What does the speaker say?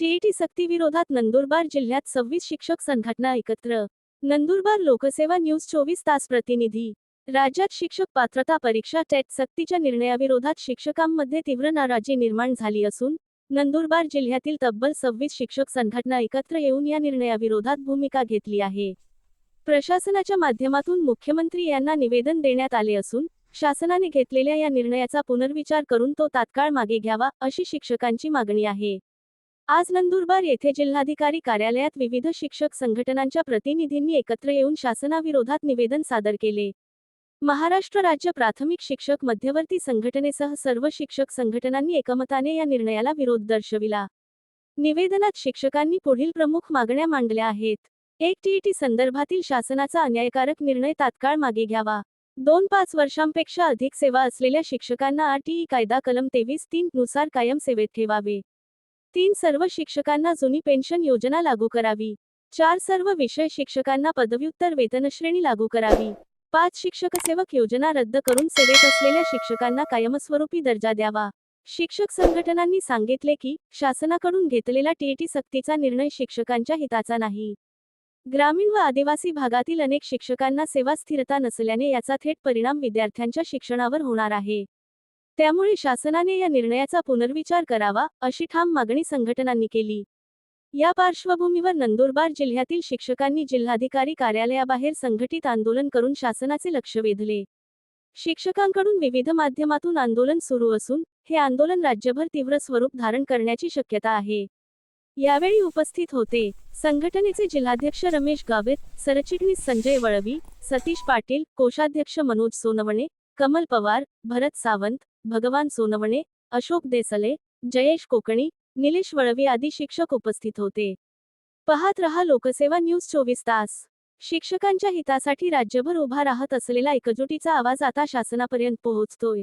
TET सक्तीविरोधात Nandurbar जिल्ह्यात सव्वीस शिक्षक संघटना एकत्र. नंदुरबार लोकसेवा न्यूज चोवीस तास प्रतिनिधी. राज्यात शिक्षक पात्रता परीक्षा टेट सक्तीच्या निर्णयाविरोधात शिक्षकांमध्ये तीव्र नाराजी निर्माण झाली असून नंदुरबार जिल्ह्यातील तब्बल सव्वीस शिक्षक संघटना एकत्र येऊन या निर्णयाविरोधात भूमिका घेतली आहे. प्रशासनाच्या माध्यमातून मुख्यमंत्री यांना निवेदन देण्यात आले असून शासनाने घेतलेल्या या निर्णयाचा पुनर्विचार करून तो तात्काळ मागे घ्यावा अशी शिक्षकांची मागणी आहे. आज नंदुरबार येथे जिल्हाधिकारी कार्यालयात विविध शिक्षक संघटनांच्या प्रतिनिधींनी एकत्र येऊन शासनाविरोधात निवेदन सादर केले. महाराष्ट्र राज्य प्राथमिक शिक्षक मध्यवर्ती संघटनेसह सर्व शिक्षक संघटनांनी एकमताने या निर्णयाला विरोध दर्शविला. निवेदनात शिक्षकांनी पुढील प्रमुख मागण्या मांडल्या आहेत. एक टीईटी संदर्भातील शासनाचा अन्यायकारक निर्णय तात्काळ मागे घ्यावा. दोन पाच वर्षांपेक्षा अधिक सेवा असलेल्या शिक्षकांना आरटीई कायदा कलम तेवीस तीन नुसार कायम सेवेत ठेवावे. तीन सर्व शिक्षकांना जुनी पेन्शन योजना लागू करावी. चार सर्व विषय शिक्षकांना पदव्युत्तर वेतनश्रेणी लागू करावी. पाच शिक्षक सेवक योजना रद्द करून सेवेत असलेल्या शिक्षकांना कायमस्वरूपी दर्जा द्यावा. शिक्षक संघटनांनी सांगितले की शासनाकडून घेतलेला टीईटी सक्तीचा निर्णय शिक्षकांच्या हिताचा नाही. ग्रामीण व आदिवासी भागातील अनेक शिक्षकांना सेवा स्थिरता नसल्याने याचा थेट परिणाम विद्यार्थ्यांच्या शिक्षणावर होणार आहे. त्यामुळे शासनाने या निर्णयाचा पुनर्विचार करावा अशी ठाम मागणी संघटनांनी केली. या पार्श्वभूमीवर नंदुरबार जिल्ह्यातील शिक्षकांनी जिल्हाधिकारी कार्यालयाबाहेर संघटित आंदोलन करून शासनाचे लक्ष वेधले. शिक्षकांकडून विविध माध्यमातून आंदोलन सुरू असून हे आंदोलन राज्यभर तीव्र स्वरूप धारण करण्याची शक्यता आहे. यावेळी उपस्थित होते संघटनेचे जिल्हाध्यक्ष रमेश गावित सरचिटणीस संजय वळवी सतीश पाटील कोषाध्यक्ष मनोज सोनवणे कमल पवार भरत सावंत भगवान सोनवणे अशोक देसले जयेश कोकणी निलेश वळवी आदी शिक्षक उपस्थित होते. पाहत रहा लोकसेवा न्यूज चोवीस तास. शिक्षकांच्या हितासाठी राज्यभर उभा राहत असलेला एकजुटीचा आवाज आता शासनापर्यंत पोहोचतोय.